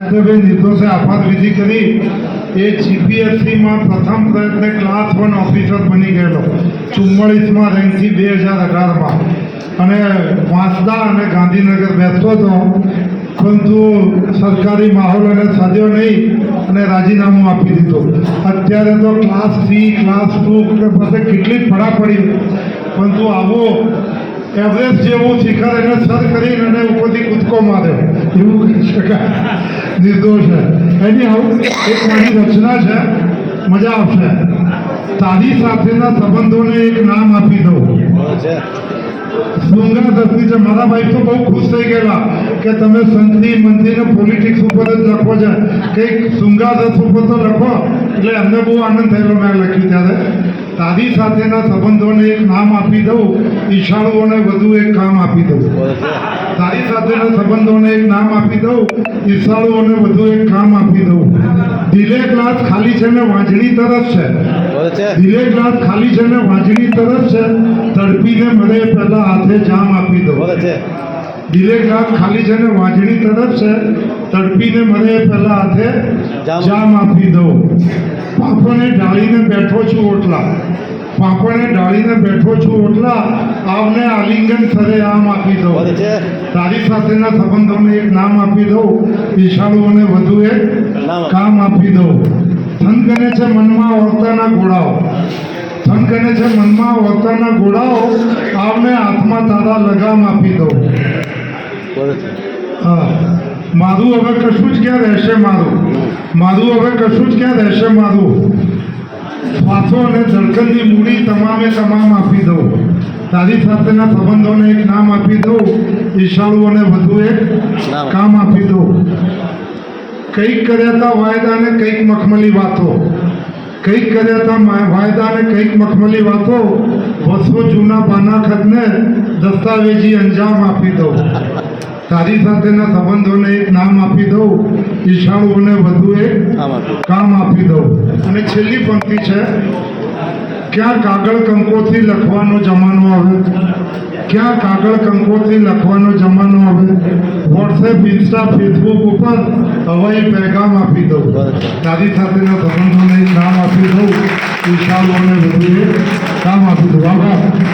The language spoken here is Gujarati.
નિર્દોષે આભાર વિધિ કરી. એ જીપીએસસીમાં પ્રથમ પ્રયત્ને ક્લાસ વન ઓફિસર બની ગયેલો. ચુમ્માળીસમાં રેન્કથી બે હજાર અઢારમાં. અને વાંસદા અને ગાંધીનગર બેસતો હતો. પરંતુ સરકારી માહોલ એને સદ્યો નહીં અને રાજીનામું આપી દીધું. અત્યારે તો ક્લાસ થ્રી ક્લાસ ટુ બધે કેટલી ફળા પડી. પરંતુ આવો એવરેસ્ટ જેવું શિખર એને સર કરીને એને ઉપરથી કૂદકો માર્યો. એવું કહી શકાય નિર્દોષ છે એની આવું એક મારી રચના છે મજા આવશે તારી સાથેના સંબંધોને એક નામ આપી દઉં શૃંગાર દસની છે મારા ભાઈ તો બહુ ખુશ થઈ ગયેલા કે તમે સંતની મંદિરને પોલિટિક્સ ઉપર જ લખો છે કંઈક દસ ઉપર તો લખો એટલે અમને બહુ આનંદ થયેલો મેં લખ્યું ત્યારે તારી સાથેના સંબંધોને એક નામ આપી દઉં ઈશાળુઓને વધુ એક કામ આપી દઉં સાથેના સંબંધોને એક નામ આપી દઉં ઈશાળુઓને વધુ એક કામ આપી દઉં. દિલે ગ્લાસ ખાલી છે ને વાંજણી તરફ છે. દિલે ગ્લાસ ખાલી છે ને વાંજણી તરફ છે તડપીને મળે પહેલા હાથે જામ આપી દો દિલે ગ્લાસ ખાલી છે ને વાંજણી તરફ છે તડપીને મળે પહેલા હાથે જામ. જામ આપી દઉં. પાપોને ઢાળીને બેઠો છું ઓટલા. પાપણે ડાળીને બેઠો છું ઓટલા આવને આલિંગન સરે આમ આપી દો તારી સાથેના સંબંધોને એક નામ આપી દઉં. ઈશાળુઓને વધુ એક કામ આપી. આપી દઉં. થનગને છે મનમાં ઓરતાના ઘોડાઓ થનગને છે મનમાં ઓળતાના ઘોડાઓ આવને હાથમાં તારા લગામ આપી દઉં. હા. મારું હવે કશું જ ક્યાં રહેશે મારું? મારું હવે કશું જ ક્યાં રહેશે મારું? શ્વાસો અને ધડકનની મૂડી તમામે તમામ આપી દઉં. તારી સાથેના સંબંધોને એક નામ આપી દઉં. ઈશાળુઓને વધુ એક કામ આપી દઉં. કંઈક કર્યા હતા વાયદા ને કંઈક મખમલી વાતો. કંઈક કર્યા હતા વાયદા ને કંઈક મખમલી વાતો. વર્ષો જૂના બાના ખતને દસ્તાવેજી અંજામ આપી દઉં. તારી સાથેના સંબંધોને એક નામ આપી દઉં ઈશાળુઓને વધુ એક કામ આપી દઉં. અને છેલ્લી પંક્તિ છે ક્યાં કાગળ કંકોથી લખવાનો જમાનો આવે? ક્યાં કાગળ કંકોથી લખવાનો જમાનો આવે? વોટ્સએપ ઇન્સ્ટા ફેસબુક ઉપર હવાઈ પેગામ આપી દઉં. તારી સાથેના સંબંધોને એક નામ આપી દઉં ઈશાળુઓને વધુ એક કામ આપી દઉં. આભાર.